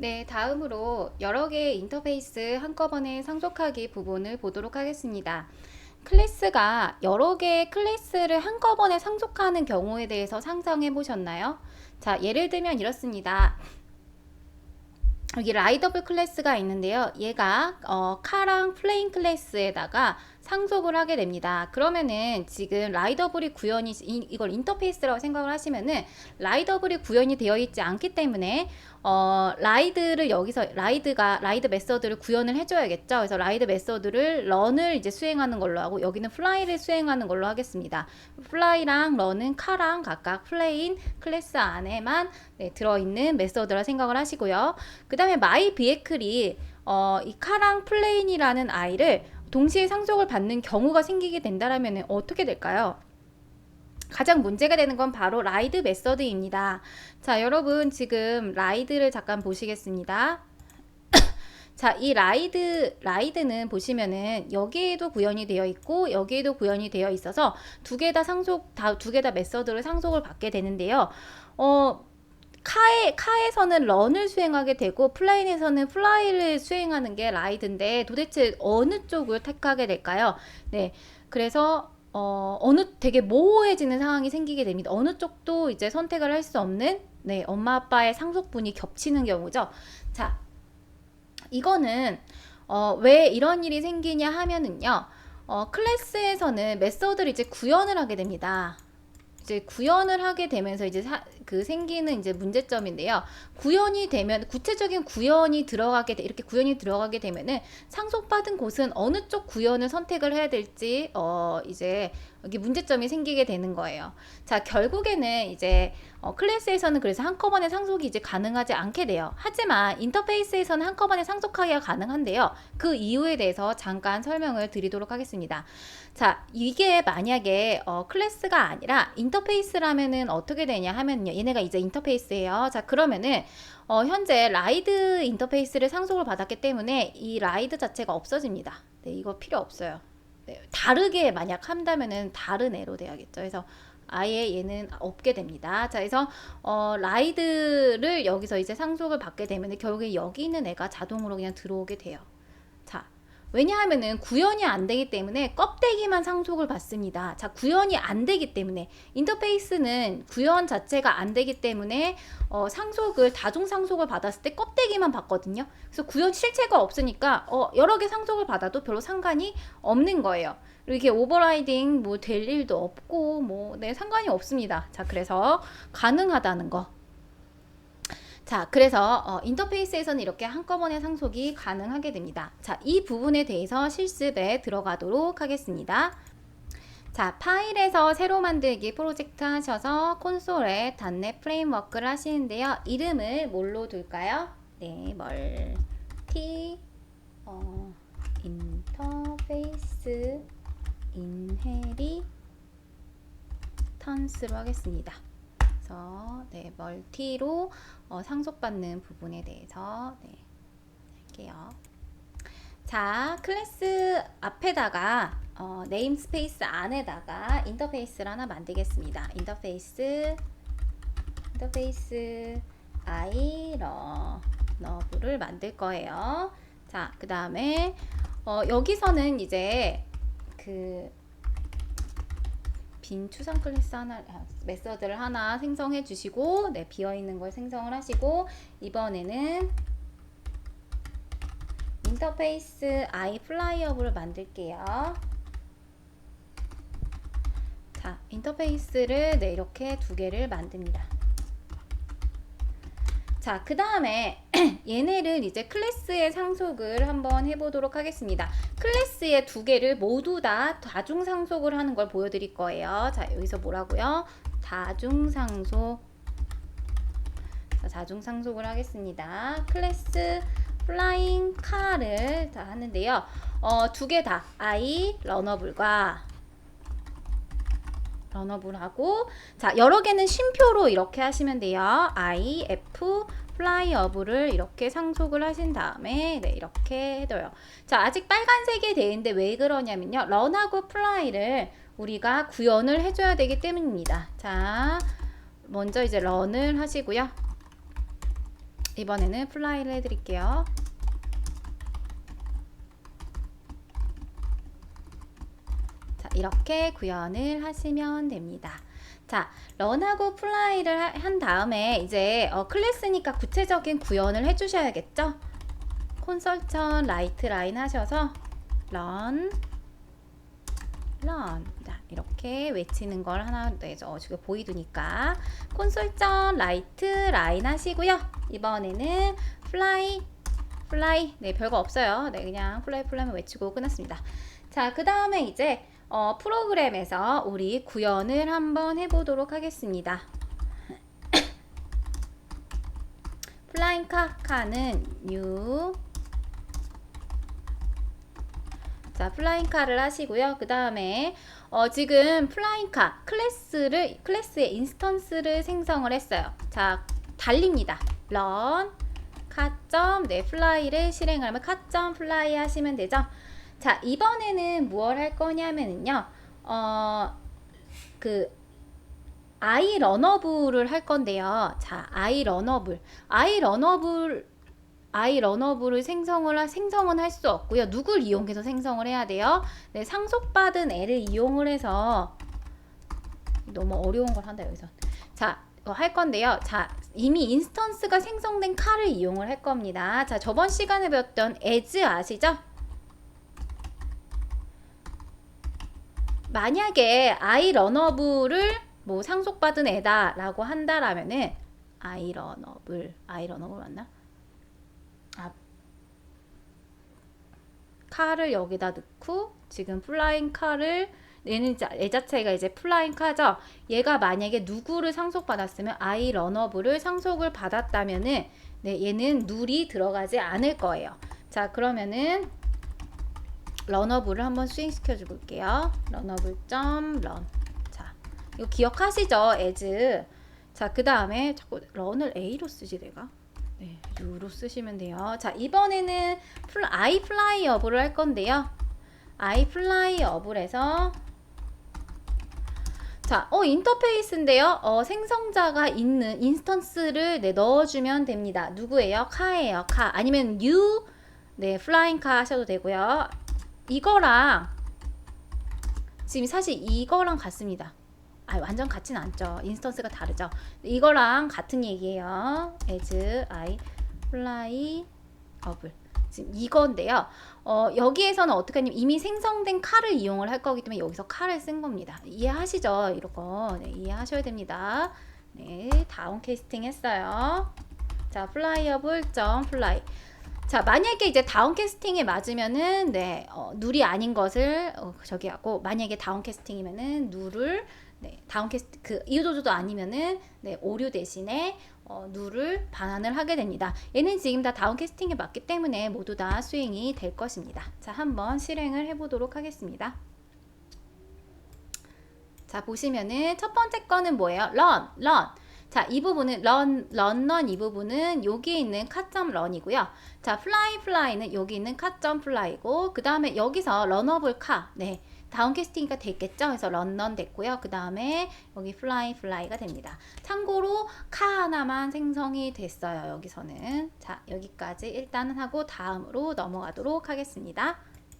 네, 다음으로 여러 개의 인터페이스 한꺼번에 상속하기 부분을 보도록 하겠습니다. 클래스가 여러 개의 클래스를 한꺼번에 상속하는 경우에 대해서 상상해 보셨나요? 자, 예를 들면 이렇습니다. 여기 라이더블 클래스가 있는데요. 얘가 어, 카랑 플레인 클래스에다가 상속을 하게 됩니다. 그러면은 지금 라이더블이 구현이 이, 이걸 인터페이스라고 생각을 하시면은 라이더블이 구현이 되어 있지 않기 때문에 어, 라이드를 여기서 라이드가 라이드 메서드를 구현을 해줘야겠죠. 그래서 라이드 메서드를 런을 이제 수행하는 걸로 하고 여기는 플라이를 수행하는 걸로 하겠습니다. 플라이랑 런은 카랑 각각 플레인 클래스 안에만 네, 들어있는 메서드라 생각을 하시고요. 그 다음에 마이 비에클이 어, 이 카랑 플레인이라는 아이를 동시에 상속을 받는 경우가 생기게 된다라면 어떻게 될까요? 가장 문제가 되는 건 바로 라이드 메서드입니다. 자, 여러분 지금 라이드를 잠깐 보시겠습니다. 자, 이 라이드, 라이드는 보시면은 여기에도 구현이 되어 있고 여기에도 구현이 되어 있어서 두 개 다 상속, 다 두 개 다 메서드를 상속을 받게 되는데요. 어, 카에, 카에서는 런을 수행하게 되고 플라인에서는 플라이를 수행하는 게 라이드인데 도대체 어느 쪽을 택하게 될까요? 네. 그래서 어, 어느 되게 모호해지는 상황이 생기게 됩니다. 어느 쪽도 이제 선택을 할 수 없는 네, 엄마 아빠의 상속분이 겹치는 경우죠. 자, 이거는 어, 왜 이런 일이 생기냐 하면은요. 어, 클래스에서는 메서드를 이제 구현을 하게 됩니다. 이제 구현을 하게 되면서 이제 사, 그 생기는 이제 문제점인데요. 구현이 되면 구체적인 구현이 들어가게 돼, 이렇게 구현이 들어가게 되면은 상속받은 곳은 어느 쪽 구현을 선택을 해야 될지 어 이제 여기 문제점이 생기게 되는 거예요. 자, 결국에는 이제 어, 클래스에서는 그래서 한꺼번에 상속이 이제 가능하지 않게 돼요. 하지만 인터페이스에서는 한꺼번에 상속하기가 가능한데요. 그 이유에 대해서 잠깐 설명을 드리도록 하겠습니다. 자, 이게 만약에 어, 클래스가 아니라 인터페이스라면은 어떻게 되냐 하면요. 얘네가 이제 인터페이스예요. 자, 그러면은 어, 현재 라이드 인터페이스를 상속을 받았기 때문에 이 라이드 자체가 없어집니다. 네, 이거 필요 없어요. 네, 다르게 만약 한다면은 다른 애로 돼야겠죠. 그래서 아예 얘는 없게 됩니다. 자, 그래서 어, 라이드를 여기서 이제 상속을 받게 되면 결국에 여기 있는 애가 자동으로 그냥 들어오게 돼요. 자, 왜냐하면은 구현이 안 되기 때문에 껍데기만 상속을 받습니다. 자, 구현이 안 되기 때문에 인터페이스는 구현 자체가 안 되기 때문에 어, 상속을 다중 상속을 받았을 때 껍데기만 받거든요. 그래서 구현 실체가 없으니까 어, 여러 개 상속을 받아도 별로 상관이 없는 거예요. 이렇게 오버라이딩 뭐 될 일도 없고 뭐 네, 상관이 없습니다. 자, 그래서 가능하다는 거. 자, 그래서 어, 인터페이스에서는 이렇게 한꺼번에 상속이 가능하게 됩니다. 자, 이 부분에 대해서 실습에 들어가도록 하겠습니다. 자, 파일에서 새로 만들기 프로젝트 하셔서 콘솔에 단넷 프레임워크를 하시는데요. 이름을 뭘로 둘까요? 네, 멀티 어, 인터페이스 인헤리 턴스로 하겠습니다. 그래서 네, 멀티로 어, 상속받는 부분에 대해서 네, 할게요. 자, 클래스 앞에다가 어, 네임스페이스 안에다가 인터페이스를 하나 만들겠습니다. 인터페이스 인터페이스 아이 러너브를 만들 거예요. 자, 그 다음에 어, 여기서는 이제 그 빈 추상 클래스 하나 아, 메서드를 하나 생성해 주시고 네 비어 있는 걸 생성을 하시고 이번에는 인터페이스 아이 플라이어블을 만들게요. 자, 인터페이스를 네 이렇게 두 개를 만듭니다. 자, 그 다음에 얘네를 이제 클래스의 상속을 한번 해보도록 하겠습니다. 클래스의 두 개를 모두 다 다중 상속을 하는 걸 보여드릴 거예요. 자, 여기서 뭐라고요? 다중 상속. 자, 다중 상속을 하겠습니다. 클래스 플라잉 카를 다 하는데요. 어, 두 개다 i 러너블과 러너블하고 자 여러 개는 쉼표로 이렇게 하시면 돼요. i f 플라이어블을 이렇게 상속을 하신 다음에 네, 이렇게 해둬요. 자 아직 빨간색이 되는데 왜 그러냐면요. 런하고 플라이를 우리가 구현을 해줘야 되기 때문입니다. 자 먼저 이제 런을 하시고요. 이번에는 플라이를 해드릴게요. 자, 이렇게 구현을 하시면 됩니다. 자, 런하고 플라이를 하- 한 다음에 이제 어, 클래스니까 구체적인 구현을 해주셔야겠죠? 콘솔천 라이트 라인 하셔서 런, 런. 자, 이렇게 외치는 걸 하나 내죠. 지금 보이두니까. 콘솔점 라이트 라인 하시고요. 이번에는 플라이, 플라이. 네, 별거 없어요. 네, 그냥 플라이 플라이만 외치고 끝났습니다. 자, 그 다음에 이제 어, 프로그램에서 우리 구현을 한번 해보도록 하겠습니다. 플라잉 카, 카는 new 자, 플라잉카를 하시고요. 그 다음에 어, 지금 플라잉카 클래스를 클래스의 인스턴스를 생성을 했어요. 자, 달립니다. run 카 점 네 플라이를 실행하면 카 점 플라이 하시면 되죠. 자, 이번에는 무엇 할 거냐면은요. 어, 그 아이 러너블을 할 건데요. 자, 아이 러너블. 아이 러너블 아이 러너블을 생성을 하- 생성은 할 수 없고요. 누굴 이용해서 생성을 해야 돼요? 네, 상속받은 애를 이용을 해서 너무 어려운 걸 한다 여기서. 자, 이거 할 건데요. 자, 이미 인스턴스가 생성된 칼을 이용을 할 겁니다. 자, 저번 시간에 배웠던 as 아시죠? 만약에 아이 러너블을 뭐 상속받은 애다라고 한다라면은 아이 러너블 아이 러너블 맞나? 아 칼을 여기다 넣고 지금 플라잉 칼을 얘는 자- 얘 자체가 이제 플라잉 카죠. 얘가 만약에 누구를 상속받았으면 아이 러너블을 상속을 받았다면은 네, 얘는 눌이 들어가지 않을 거예요. 자, 그러면은 러너블을 한번 스윙시켜 줘 볼게요. 러너블 점 런. 자, 이거 기억하시죠? as. 자, 그 다음에 자꾸 런을 a로 쓰지 내가. 네, u로 쓰시면 돼요. 자, 이번에는 플 i 플라이 업을 할 건데요. i 업을 해서 자, 어 인터페이스인데요. 어 생성자가 있는 인스턴스를 네, 넣어주면 됩니다. 누구예요? 카예요. 카 아니면 new 네 플라잉 카 하셔도 되고요. 이거랑 지금 사실 이거랑 같습니다. 아 완전 같진 않죠. 인스턴스가 다르죠. 이거랑 같은 얘기예요. as i fly up을 지금 이건데요. 어, 여기에서는 어떻게 하냐면 이미 생성된 칼을 이용을 할 거기 때문에 여기서 칼을 쓴 겁니다. 이해하시죠? 이거 네, 이해하셔야 됩니다. 네, 다운 캐스팅 했어요. 자, 플라이어블 점 플라이. 자, 만약에 이제 다운 캐스팅에 맞으면은 네, 어, 눌이 아닌 것을 어, 저기 하고 만약에 다운 캐스팅이면은 눌을 네, 다운 캐스트 그 이도조도 아니면은 네, 오류 대신에 어, 눌을 반환을 하게 됩니다. 얘는 지금 다 다운 캐스팅에 맞기 때문에 모두 다 수행이 될 것입니다. 자, 한번 실행을 해 보도록 하겠습니다. 자, 보시면은 첫 번째 거는 뭐예요? run, run. 자, 이 부분은 run, run 이 부분은 여기 있는 카점 run이고요. 자, fly, fly는 여기 있는 카점 fly고, 그 다음에 여기서 runable car, 네, 다운 캐스팅가 됐겠죠? 그래서 run 됐고요. 그 다음에 여기 fly, fly가 됩니다. 참고로 카 하나만 생성이 됐어요. 여기서는 자, 여기까지 일단은 하고 다음으로 넘어가도록 하겠습니다.